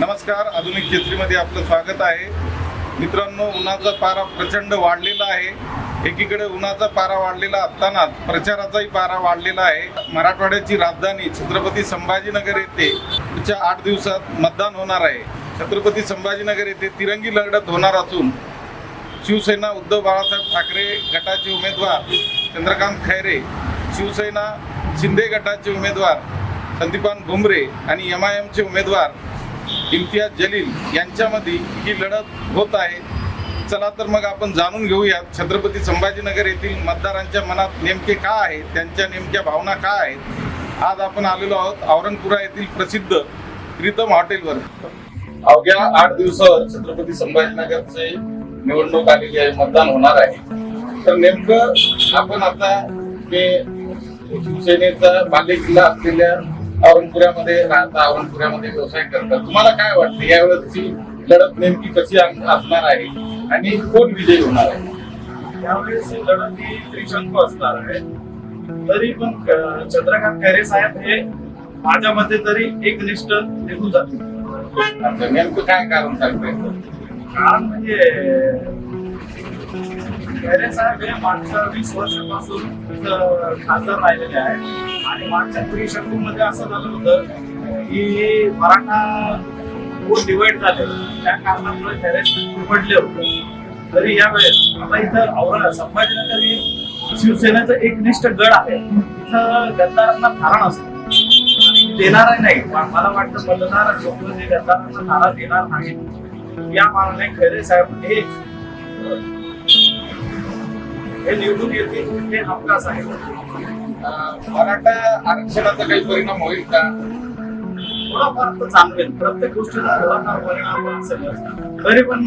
नमस्कार आधुनिक केसरीमध्ये आपलं स्वागत आहे. मित्रांनो उन्हाचा पारा प्रचंड वाढलेला आहे. एकीकडे उन्हाचा पारा वाढलेला असतानाच प्रचाराचाही पारा वाढलेला आहे. मराठवाड्याची राजधानी छत्रपती संभाजीनगर येथे पुढच्या आठ दिवसात मतदान होणार आहे. छत्रपती संभाजीनगर येथे तिरंगी लढत होणार असून शिवसेना उद्धव बाळासाहेब ठाकरे गटाचे उमेदवार चंद्रकांत खैरे शिवसेना शिंदे गटाचे उमेदवार संदीपान भुमरे आणि एम आय एमचे उमेदवार इम्तियाज जलील यांच्यामध्ये ही लढत होत आहे. चला तर मग आपण जाणून घेऊयात छत्रपती संभाजीनगर येथील मतदारांच्या मनात नेमके का आहेत त्यांच्या नेमक्या भावना का आहेत? आज आपण आलेलो आहोत औरंगपुरा येथील प्रसिद्ध प्रीतम हॉटेलवर. अवघ्या आठ दिवसावर छत्रपती संभाजीनगरचे निवडणूक आलेली आहे मतदान होणार आहे. तर नेमकं आपण आता हे शिवसेनेचा बालेकिल्ला असलेल्या औरंगपुऱ्यामध्ये राहता औरंगपुऱ्यामध्ये व्यवसाय करता. तुम्हाला काय वाटतं? यावेळेसची लढत नेमकी कशी अस- असणार आहे? आणि कोण विजयी होणार आहे? यावेळेस लढत ही त्रिशंकू असणार आहे. तरी पण चंद्रकांत खैरे साहेब हे माझ्या मते तरी एकनिष्ठ निघून आता नेमकं काय कारण सांगताय? कारण म्हणजे खैरे साहेब हे मागच्या वीस वर्षापासून खासदार राहिलेले आहेत. आणि मागच्या त्रिशंकू मध्ये असं झालं होतं की मराठा खूप डिवाइड झाले. त्या कारणामुळे खैरे साहेब पडले होते. तरी यावेळेस आता इथं औरंग संभाजीनगरी हे शिवसेनेचं एकनिष्ठ गड आहे. इथं गद्दारांना थारा असतं. देणार नाही. मला वाटतं मतदार लोक जे गद्दारांना थारा देणार नाही या मानाने खैरे साहेब हे हे निवडून येतील हे हमखास आहे मराठा आरक्षणाचा काही परिणाम होईल का? थोडाफार तर चांगले प्रत्येक गोष्टीचा थोडाफार परिणाम असेल तरी पण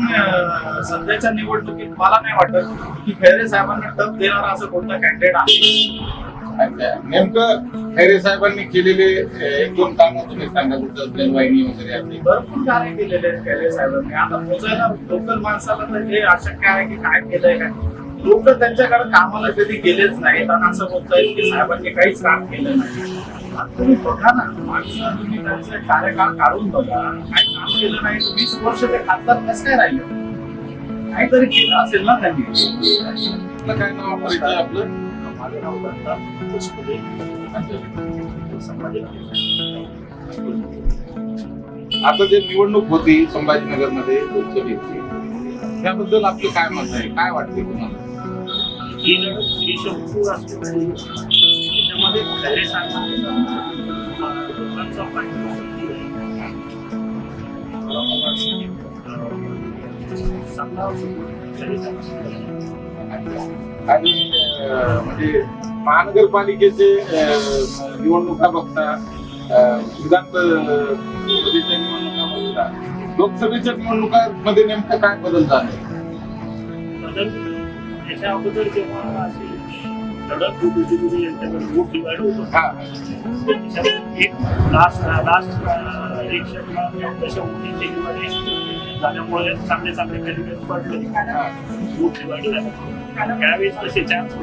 सध्याच्या निवडणुकीत मला नाही वाटत की खैरे साहेबांना टप देणारा असं कोणता कॅन्डिडेट आहे. नेमकं खैरे साहेबांनी केलेले एक दोन कामं तुम्ही सांगा तुमचं वाहिनी वगैरे आपली. भरपूर कार्य केलेले आहेत खैरे साहेबांनी. आता मोजायला लोकल माणसाला तर हे अशक्य आहे की काय केलंय काय? लोक त्यांच्याकडे कामाला कधी गेलेच नाहीत आणि असं बोलता येईल की साहेबांनी काहीच काम केलं नाही. आता तुम्ही बघा ना माणसं तुम्ही त्यांचे कार्यकाळ काढून बघा. काही काम केलं नाही तर वीस वर्ष ते खासदार कसं काय राहिले? काहीतरी केलं असेल ना त्यांनी. काय नाव परिचय आपलं? माझं नाव. आता जे निवडणूक होती संभाजीनगरमध्ये लोकसभेची त्याबद्दल आपलं काय मत आहे? काय वाटते तुम्हाला? ही असल्यामुळे त्याच्यामध्ये खैरे लोकांचा आणि म्हणजे महानगरपालिकेचे निवडणुका बघता विधान निवडणुका बघता लोकसभेच्या निवडणुकांमध्ये नेमकं काय बदल झाले? याच्या अगोदर जेव्हा अशी लढत होत यांच्याकडे डिवाइड होतो हा. त्याच्यामध्ये एक लास्ट लास्ट तशा झाल्यामुळे चांगले चांगले कॅन्डिडेट पडले. ग्रुप डिवाइड झाले. त्यावेळेस तसे चान्स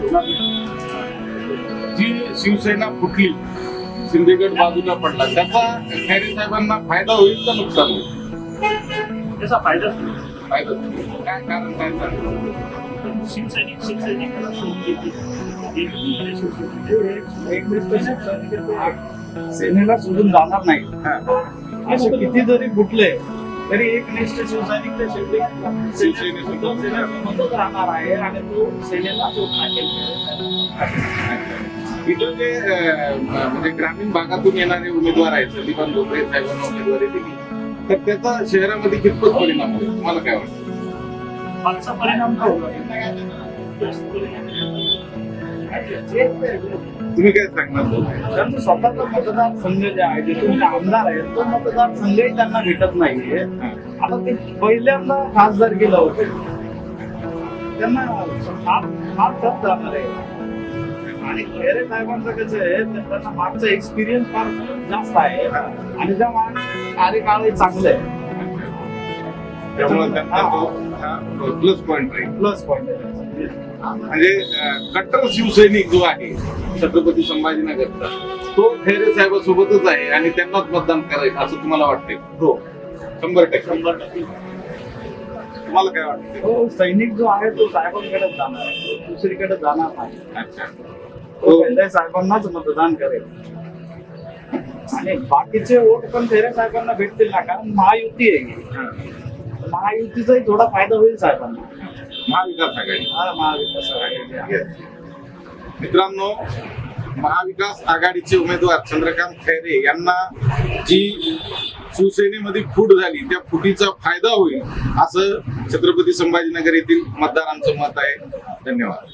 जी शिवसेना फुटली शिंदेगड बाजूला पडला त्याचा खैरे साहेबांना फायदा होईल का नुकसान होईल? त्याचा फायदाच. फायदा होईल. काय कारण काय सांगतो शिवसैनिक शिवसैनिकाला सोडून देतील. एक शिवसैनिक सेनेला सोडून जाणार नाही. असे किती जरी फुटले तरी एक निष्ठ सैनिक ते शेवटी शिवसेनेसोबत. तो सेनेसोबतच राहणार आहे आणि तो सेनेला जोडणार इथं जे म्हणजे ग्रामीण भागातून येणारे उमेदवार आहेत संदीपान भोसले साहेबांना उमेदवारी दिली. तर त्याचा शहरामध्ये कितपत परिणाम होईल? तुम्हाला काय वाटतं? मागचा परिणाम होणार? तुम्ही काय सांगणार त्यांचं स्वतःचा मतदारसंघ जे आहे जे तुम्ही आमदार आहेत तो मतदारसंघही त्यांना भेटत नाहीये. आता ते पहिल्यांदा खासदार केलं होतं. त्यांना फार फार टफ जाणार आहे. आणि खैरे साहेबांचं कसं आहे त्यांना मागचा एक्सपिरियन्स फार जास्त आहे. आणि त्या मागचं कार्यकाळही चांगलं आहे. त्यामुळे त्यांचा तो प्लस पॉईंट राहील प्लस पॉईंट आहे. म्हणजे कट्टर शिवसैनिक जो आहे छत्रपती संभाजीनगरचा तो खैरे साहेबासोबतच आहे आणि त्यांनाच मतदान करायचं असं तुम्हाला वाटतंय? हो. शंभर टक्के. शंभर टक्के. तुम्हाला काय वाटतं तो सैनिक जो आहे तो साहेबांकडे जाणार आहे. तो दुसरीकडे जाणार नाही. अच्छा. तो खैरे साहेबांनाच मतदान करेल. आणि बाकीचे वोट पण खैरे साहेबांना भेटतील ना कारण महायुती आहे. ही. हा. महायुतीचाही थोडा फायदा होईल साहेबांना. महाविकास आघाडी. हा महाविकास आघाडी. मित्रांनो महाविकास आघाडीचे उमेदवार चंद्रकांत खैरे यांना जी शिवसेनेमध्ये फूट झाली त्या फुटीचा फायदा होईल असं छत्रपती संभाजीनगर येथील मतदारांचं मत आहे. धन्यवाद.